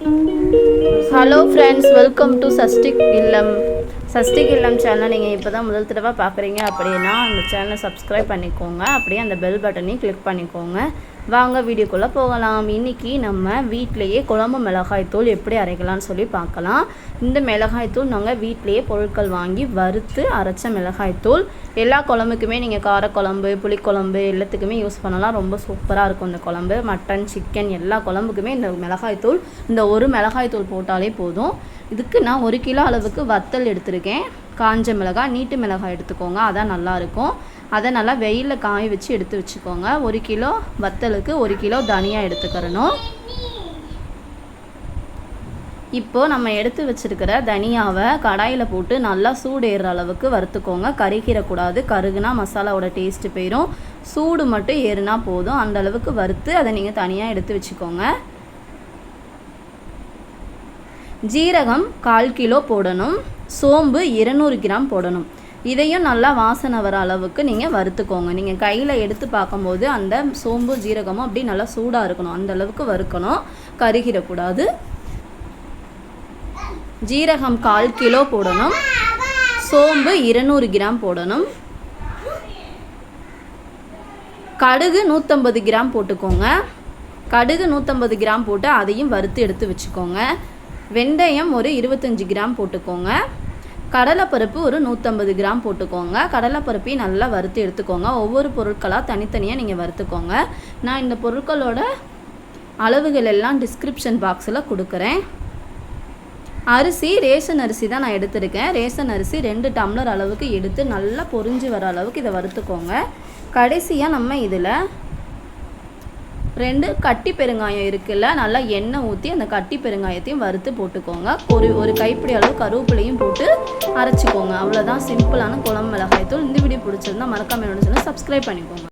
Hello friends welcome to சஸ்டிக் இல்லம் சஸ்டிக் இல்லம் சேனலை நீங்கள் இப்போ தான் முதல் தடவை பார்க்குறீங்க அப்படின்னா அந்த சேனலை சப்ஸ்கிரைப் பண்ணிக்கோங்க. அப்படியே அந்த பெல் பட்டனையும் கிளிக் பண்ணிக்கோங்க. வாங்க வீடியோக்குள்ளே போகலாம். இன்றைக்கி நம்ம வீட்டிலையே குழம்பு மிளகாய் தூள் எப்படி அரைக்கலாம்னு சொல்லி பார்க்கலாம். இந்த மிளகாய் தூள் நாங்கள் வீட்டிலையே பொருட்கள் வாங்கி வறுத்து அரைச்ச மிளகாய் தூள். எல்லா குழம்புக்குமே நீங்கள் காரக்குழம்பு புளிக்குழம்பு எல்லாத்துக்குமே யூஸ் பண்ணலாம். ரொம்ப சூப்பராக இருக்கும் இந்த குழம்பு. மட்டன் சிக்கன் எல்லா குழம்புக்குமே இந்த மிளகாய் தூள் இந்த ஒரு மிளகாய் தூள் போட்டாலே போதும். இதுக்கு நான் ஒரு கிலோ அளவுக்கு வத்தல் எடுத்திருக்கேன். காஞ்ச மிளகாய் நீட்டு மிளகாய் எடுத்துக்கோங்க அதான் நல்லாயிருக்கும். அதை நல்லா வெயிலில் காய வச்சு எடுத்து வச்சுக்கோங்க. ஒரு கிலோ வத்தலுக்கு ஒரு கிலோ தனியாக எடுத்துக்கிறணும். இப்போ நம்ம எடுத்து வச்சிருக்கிற தனியாவை கடாயில் போட்டு நல்லா சூடு அளவுக்கு வறுத்துக்கோங்க. கருகிடக்கூடாது கருகுனா மசாலாவோட டேஸ்ட்டு போயிடும் சூடு மட்டும் ஏறுனா போதும். அந்த அளவுக்கு வறுத்து அதை நீங்கள் தனியாக எடுத்து வச்சுக்கோங்க. ஜீரகம் கால் கிலோ போடணும். சோம்பு இருநூறு கிராம் போடணும். இதையும் நல்லா வாசனை வர அளவுக்கு நீங்கள் வறுத்துக்கோங்க. நீங்கள் கையில் எடுத்து பார்க்கும்போது அந்த சோம்பு ஜீரகமும் அப்படி நல்லா சூடாக இருக்கணும். அந்த அளவுக்கு வறுக்கணும். கருகிடக்கூடாது. ஜீரகம் கால் கிலோ போடணும். சோம்பு இருநூறு கிராம் போடணும். கடுகு நூற்றம்பது கிராம் போட்டுக்கோங்க. கடுகு நூற்றம்பது கிராம் போட்டு அதையும் வறுத்து எடுத்து வச்சுக்கோங்க. வெந்தயம் ஒரு இருபத்தஞ்சி கிராம் போட்டுக்கோங்க. கடலைப்பருப்பு ஒரு நூற்றம்பது கிராம் போட்டுக்கோங்க. கடலைப்பருப்பையும் நல்லா வறுத்து எடுத்துக்கோங்க. ஒவ்வொரு பொருட்களாக தனித்தனியாக நீங்கள் வறுத்துக்கோங்க. நான் இந்த பொருட்களோட அளவுகள் எல்லாம் டிஸ்கிரிப்ஷன் பாக்ஸில் கொடுக்குறேன். அரிசி ரேஷன் அரிசி தான் நான் எடுத்திருக்கேன். ரேஷன் அரிசி ரெண்டு டம்ளர் அளவுக்கு எடுத்து நல்லா பொரிஞ்சு வர அளவுக்கு இதை வறுத்துக்கோங்க. கடைசியாக நம்ம இதில் ரெண்டு கட்டி பெருங்காயம் இருக்குல்ல நல்லா எண்ணெய் ஊற்றி அந்த கட்டி பெருங்காயத்தையும் வறுத்து போட்டுக்கோங்க. ஒரு ஒரு கைப்பிடி அளவு கருவேப்பிலையும் போட்டு அரைச்சிக்கோங்க. அவ்வளோதான் சிம்பிளான குழம்பு மிளகாய் தூள் இந்த வீடியோ பிடிச்சிருந்தா மறக்காம என்னோட சேனல் சப்ஸ்கிரைப் பண்ணிக்கோங்க.